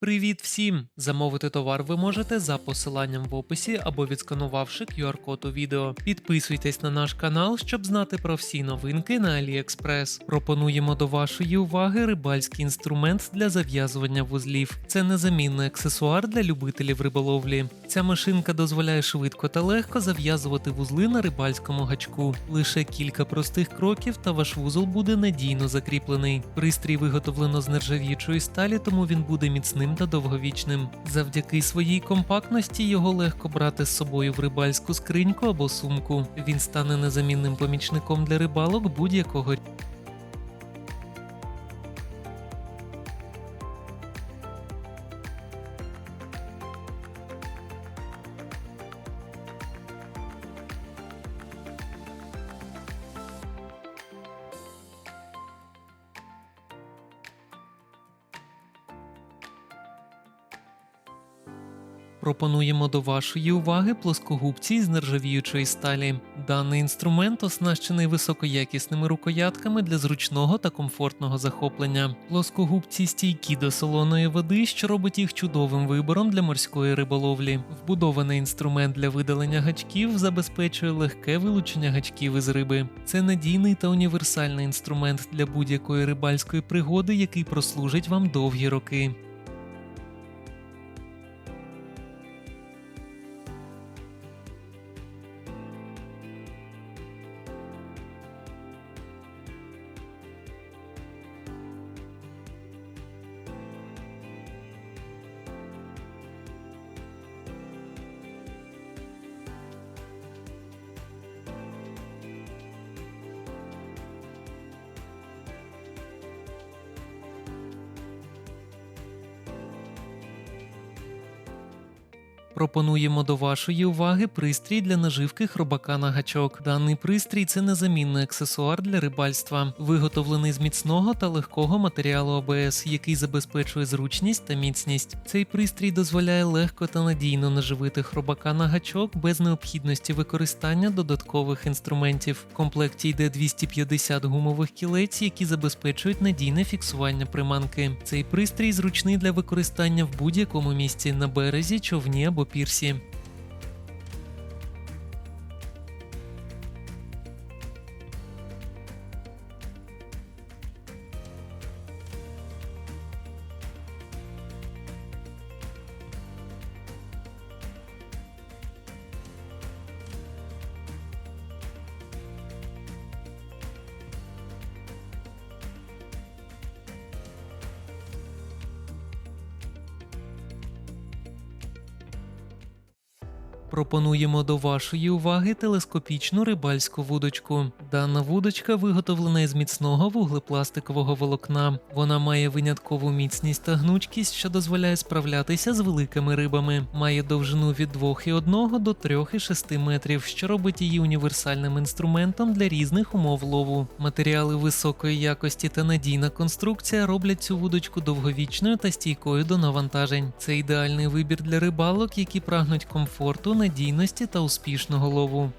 Привіт всім! Замовити товар ви можете за посиланням в описі або відсканувавши QR-код у відео. Підписуйтесь на наш канал, щоб знати про всі новинки на AliExpress. Пропонуємо до вашої уваги рибальський інструмент для зав'язування вузлів. Це незамінний аксесуар для любителів риболовлі. Ця машинка дозволяє швидко та легко зав'язувати вузли на рибальському гачку. Лише кілька простих кроків, та ваш вузол буде надійно закріплений. Пристрій виготовлено з нержавіючої сталі, тому він буде міцним та довговічним. Завдяки своїй компактності його легко брати з собою в рибальську скриньку або сумку. Він стане незамінним помічником для рибалок будь-якого Пропонуємо до вашої уваги плоскогубці з нержавіючої сталі. Даний інструмент оснащений високоякісними рукоятками для зручного та комфортного захоплення. Плоскогубці стійкі до солоної води, що робить їх чудовим вибором для морської риболовлі. Вбудований інструмент для видалення гачків забезпечує легке вилучення гачків із риби. Це надійний та універсальний інструмент для будь-якої рибальської пригоди, який прослужить вам довгі роки. Пропонуємо до вашої уваги пристрій для наживки хробака на гачок. Даний пристрій це незамінний аксесуар для рибальства, виготовлений з міцного та легкого матеріалу АБС, який забезпечує зручність та міцність. Цей пристрій дозволяє легко та надійно наживити хробака на гачок без необхідності використання додаткових інструментів. В комплекті йде 250 гумових кілець, які забезпечують надійне фіксування приманки. Цей пристрій зручний для використання в будь-якому місці на березі, човні або пірсі. Пропонуємо до вашої уваги телескопічну рибальську вудочку. Дана вудочка виготовлена із міцного вуглепластикового волокна. Вона має виняткову міцність та гнучкість, що дозволяє справлятися з великими рибами. Має довжину від 2,1 до 3,6 метрів, що робить її універсальним інструментом для різних умов лову. Матеріали високої якості та надійна конструкція роблять цю вудочку довговічною та стійкою до навантажень. Це ідеальний вибір для рибалок, які прагнуть комфорту, надійності та успішного лову.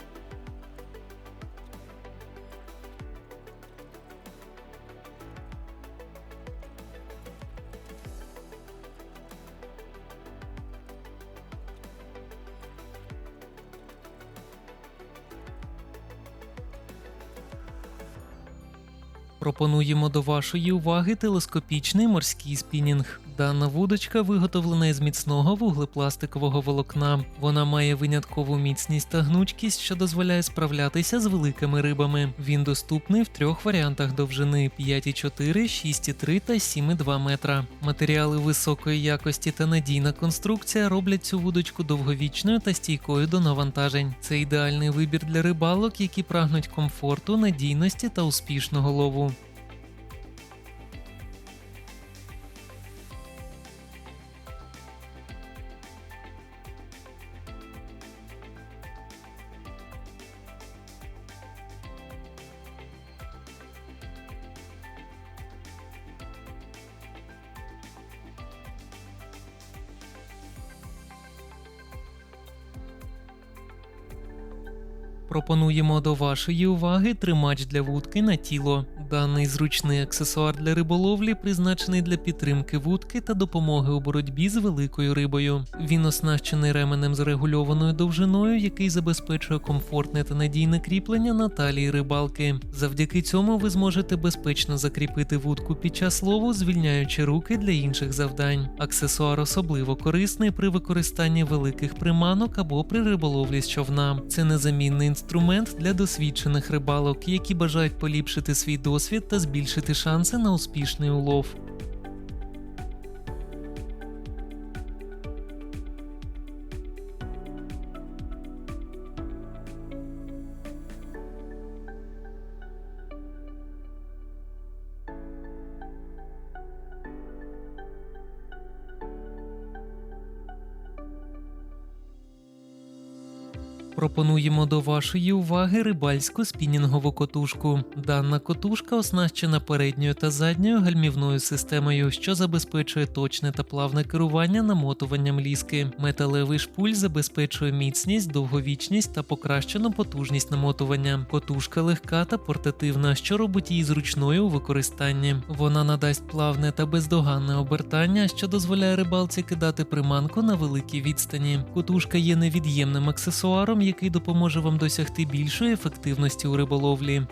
Пропонуємо до вашої уваги телескопічний морський спінінг. Дана вудочка виготовлена із міцного вуглепластикового волокна. Вона має виняткову міцність та гнучкість, що дозволяє справлятися з великими рибами. Він доступний в трьох варіантах довжини 5,4, 6,3 та 7,2 метра. Матеріали високої якості та надійна конструкція роблять цю вудочку довговічною та стійкою до навантажень. Це ідеальний вибір для рибалок, які прагнуть комфорту, надійності та успішного лову. Пропонуємо до вашої уваги тримач для вудки на тіло. Даний зручний аксесуар для риболовлі призначений для підтримки вудки та допомоги у боротьбі з великою рибою. Він оснащений ременем з регульованою довжиною, який забезпечує комфортне та надійне кріплення на талії рибалки. Завдяки цьому ви зможете безпечно закріпити вудку під час лову, звільняючи руки для інших завдань. Аксесуар особливо корисний при використанні великих приманок або при риболовлі з човна. Це незамінний інструмент для досвідчених рибалок, які бажають поліпшити свій досвід та збільшити шанси на успішний улов. Пропонуємо до вашої уваги рибальську спінінгову котушку. Дана котушка оснащена передньою та задньою гальмівною системою, що забезпечує точне та плавне керування намотуванням ліски. Металевий шпуль забезпечує міцність, довговічність та покращену потужність намотування. Котушка легка та портативна, що робить її зручною у використанні. Вона надасть плавне та бездоганне обертання, що дозволяє рибалці кидати приманку на великій відстані. Котушка є невід'ємним аксесуаром, який допоможе вам досягти більшої ефективності у риболовлі.